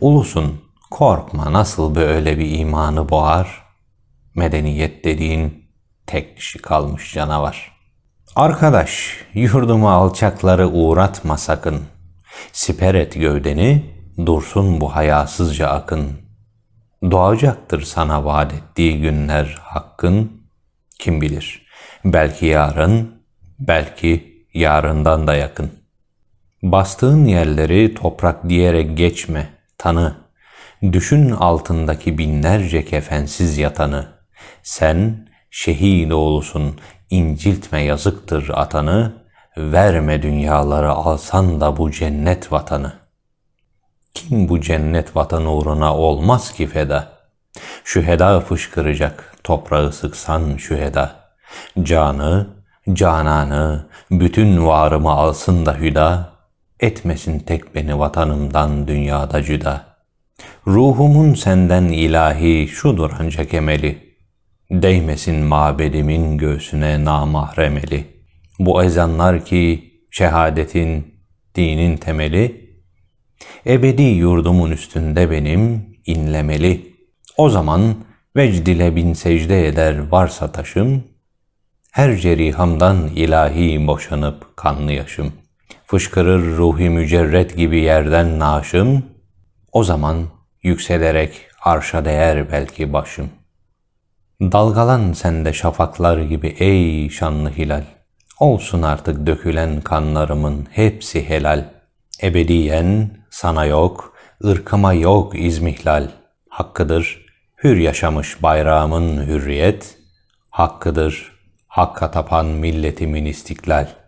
Ulusun, korkma nasıl böyle bir imanı boğar, medeniyet dediğin tek dişi kalmış canavar. Arkadaş, yurduma alçakları uğratma sakın. Siper et gövdeni, dursun bu hayasızca akın. Doğacaktır sana vaat ettiği günler hakkın, kim bilir, belki yarın, belki yarından da yakın. Bastığın yerleri toprak diyerek geçme, tanı. Düşün altındaki binlerce kefensiz yatanı. Sen şehit oğlusun, inciltme yazıktır atanı. Verme dünyaları alsan da bu cennet vatanı. Kim bu cennet vatanı uğruna olmaz ki feda? Şüheda fışkıracak, toprağı sıksan şüheda. Canı, cananı, bütün varımı alsın da hüda, etmesin tek beni vatanımdan dünyada cüda. Ruhumun senden ilahi şudur ancak emeli, değmesin mabedimin göğsüne namahremeli. Bu ezanlar ki şehadetin, dinin temeli, ebedi yurdumun üstünde benim inlemeli. O zaman vecd ile bin secde eder varsa taşım, her cerihamdan ilahi boşanıp kanlı yaşım. Fışkırır ruhi mücerret gibi yerden naşım, o zaman yükselerek arşa değer belki başım. Dalgalan sende şafaklar gibi ey şanlı hilal. Olsun artık dökülen kanlarımın hepsi helal. Ebediyen sana yok, ırkıma yok izmihlal. Hakkıdır hür yaşamış bayrağımın hürriyet. Hakkıdır hakka tapan milletimin istiklal.''